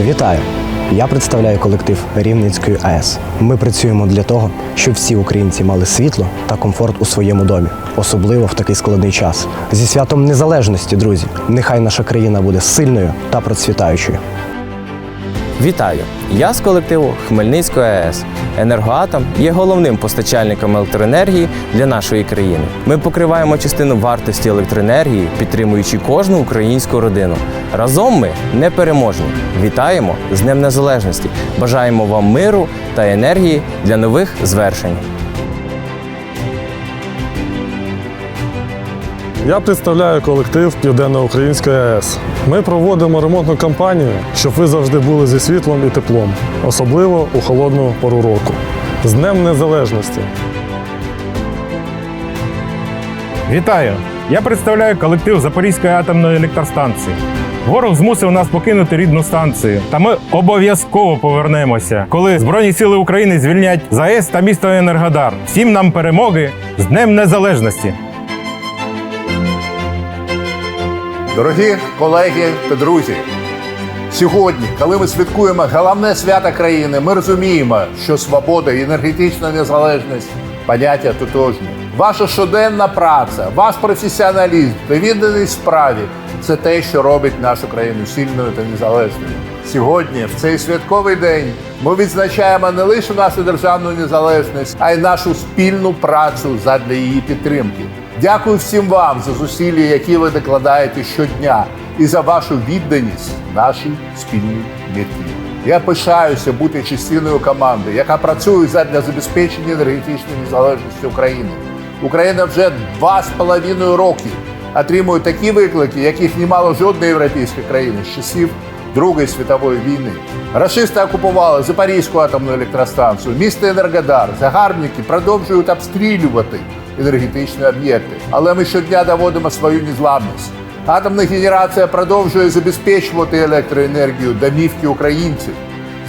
Вітаю! Я представляю колектив Рівненської АЕС. Ми працюємо для того, щоб всі українці мали світло та комфорт у своєму домі, особливо в такий складний час. Зі святом незалежності, друзі! Нехай наша країна буде сильною та процвітаючою. Вітаю! Я з колективу Хмельницької АЕС. Енергоатом є головним постачальником електроенергії для нашої країни. Ми покриваємо частину вартості електроенергії, підтримуючи кожну українську родину. Разом ми непереможні. Вітаємо з Днем Незалежності! Бажаємо вам миру та енергії для нових звершень. Я представляю колектив Південноукраїнської АЕС. Ми проводимо ремонтну кампанію, щоб ви завжди були зі світлом і теплом, особливо у холодну пору року. З Днем Незалежності! Вітаю! Я представляю колектив Запорізької атомної електростанції. Ворог змусив нас покинути рідну станцію, та ми обов'язково повернемося, коли Збройні сили України звільнять ЗАЕС та місто Енергодар. Всім нам перемоги з Днем Незалежності! Дорогі колеги та друзі, сьогодні, коли ми святкуємо головне свято країни, ми розуміємо, що свобода і енергетична незалежність поняття тотожні. Ваша щоденна праця, ваш професіоналізм та відданість справі це те, що робить нашу країну сильною та незалежною. Сьогодні, в цей святковий день, ми відзначаємо не лише нашу державну незалежність, а й нашу спільну працю задля її підтримки. Дякую всім вам за зусилля, які ви докладаєте щодня, і за вашу відданість нашій спільній меті. Я пишаюся бути частиною команди, яка працює задля забезпечення енергетичної незалежності України. Україна вже два з половиною роки отримує такі виклики, яких не мало жодна європейська країна з часів Другої світової війни. Рашисти окупували Запорізьку атомну електростанцію, місто Енергодар. Загарбники продовжують обстрілювати енергетичні об'єкти. Але ми щодня доводимо свою незламність. Атомна генерація продовжує забезпечувати електроенергію домівки українців.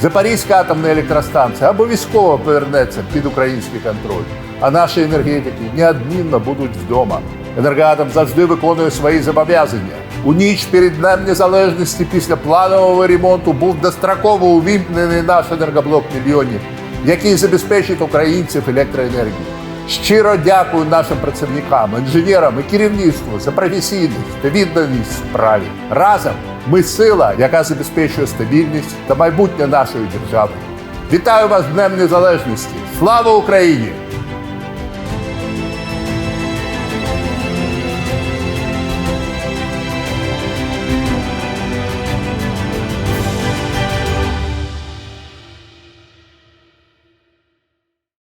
Запорізька атомна електростанція обов'язково повернеться під український контроль, а наші енергетики неодмінно будуть вдома. Енергоатом завжди виконує свої зобов'язання. У ніч перед Днем Незалежності після планового ремонту був достроково увімкнений наш енергоблок мільйонів, який забезпечить українців електроенергією. Щиро дякую нашим працівникам, інженерам і керівництву за професійність та відданість справі. Разом ми сила, яка забезпечує стабільність та майбутнє нашої держави. Вітаю вас з Днем Незалежності! Слава Україні!